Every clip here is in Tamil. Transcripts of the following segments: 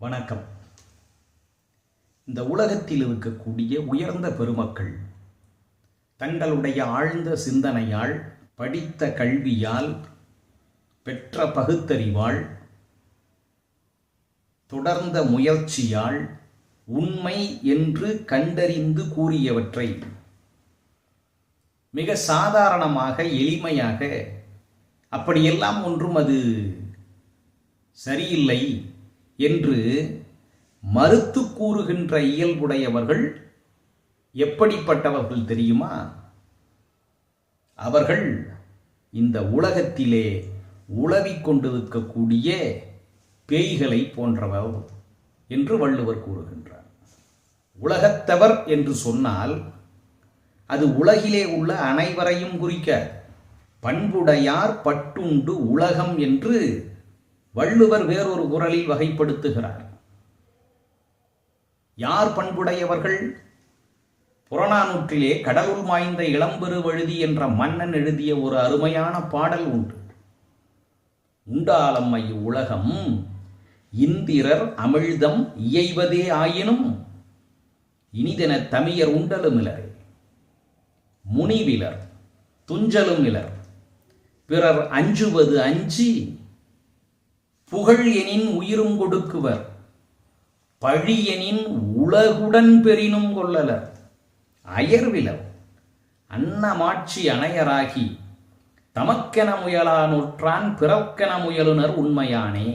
வணக்கம். இந்த உலகத்தில் இருக்கக்கூடிய உயர்ந்த பெருமக்கள் தங்களுடைய ஆழ்ந்த சிந்தனையால் படித்த கல்வியால் பெற்ற பகுத்தறிவால் தொடர்ந்த முயற்சியால் உண்மை என்று கண்டறிந்து கூறியவற்றை மிக சாதாரணமாக எளிமையாக அப்படியெல்லாம் ஒன்றும் அது சரியில்லை. என்று மறுத்து கூறுகின்ற இயல்புடையவர்கள் எப்படிப்பட்டவர்கள் தெரியுமா? அவர்கள் இந்த உலகத்திலே உளவிக் கொண்டிருக்கக்கூடிய பேய்களை போன்றவர் என்று வள்ளுவர் கூறுகின்றார். உலகத்தவர் என்று சொன்னால் அது உலகிலே உள்ள அனைவரையும் குறிக்க பண்புடையார் பட்டுண்டு உலகம் என்று வள்ளுவர் வேறொரு குரலில் வகைப்படுத்துகிறார். யார் பண்புடையவர்கள்? புறநானூற்றிலே கடலுள் மாய்ந்த இளம்பெருவழுதி என்ற மன்னன் எழுதிய ஒரு அருமையான பாடல் உண்டு. உண்டாலம்மை உலகம் இந்திரர் அமிழ்தம் இயைவதே ஆயினும் இனிதென தமியர் உண்டலுமிலர் முனிவிலர் துஞ்சலுமிலர் பிறர் அஞ்சுவது அஞ்சி புகழ் எனின் உயிரும் கொடுக்குவர். பழியெனின் உலகுடன் பெரினும் கொள்ளலர். அயர்விலர் அன்னமாட்சி அணையராகி தமக்கென முயலானுற்றான் பிறக்கென முயலுனர் உண்மையானே.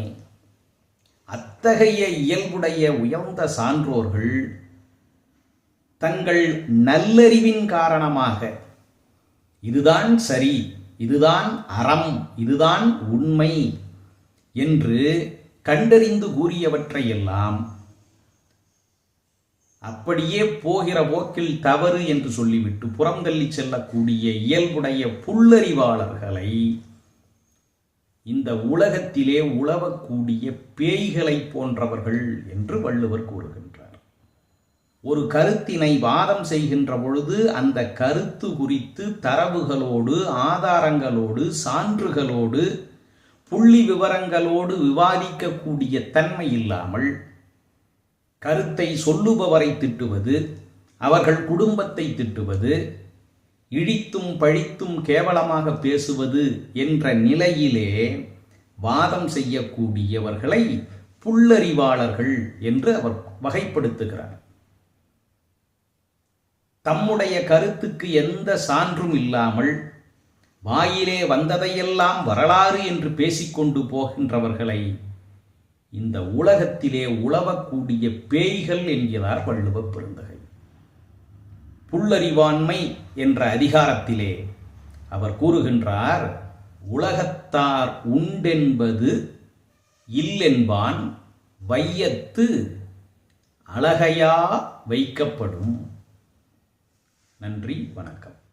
அத்தகைய இயல்புடைய உயர்ந்த சான்றோர்கள் தங்கள் நல்லறிவின் காரணமாக இதுதான் சரி இதுதான் அறம் இதுதான் உண்மை என்று கண்டறிந்து கூறியவற்றையெல்லாம் அப்படியே போகிற போக்கில் தவறு என்று சொல்லிவிட்டு புறந்தள்ளி செல்லக்கூடிய இயல்புடைய புல்லறிவாளர்களை இந்த உலகத்திலே உழவக்கூடிய பேய்களை போன்றவர்கள் என்று வள்ளுவர் கூறுகின்றார். ஒரு கருத்தினை வாதம் செய்கின்ற பொழுது அந்த கருத்து குறித்து தரவுகளோடு ஆதாரங்களோடு சான்றுகளோடு புள்ளி விவரங்களோடு விவாதிக்கக்கூடிய தன்மை இல்லாமல் கருத்தை சொல்லுபவரை திட்டுவது அவர்கள் குடும்பத்தை திட்டுவது இழித்தும் பழித்தும் கேவலமாக பேசுவது என்ற நிலையிலே வாதம் செய்யக்கூடியவர்களை புல்லறிவாளர்கள் என்று அவர் வகைப்படுத்துகிறார். தம்முடைய கருத்துக்கு எந்த சான்றும் இல்லாமல் வாயிலே வந்ததையெல்லாம் வரலாறு என்று பேசிக்கொண்டு போகின்றவர்களை இந்த உலகத்திலே உழவக்கூடிய பேய்கள் என்கிறார் வள்ளுவ பெருந்தகை. புல்லறிவாண்மை என்ற அதிகாரத்திலே அவர் கூறுகின்றார் உலகத்தார் உண்டென்பது இல்லென்பான் வையத்து அழகையா வைக்கப்படும். நன்றி வணக்கம்.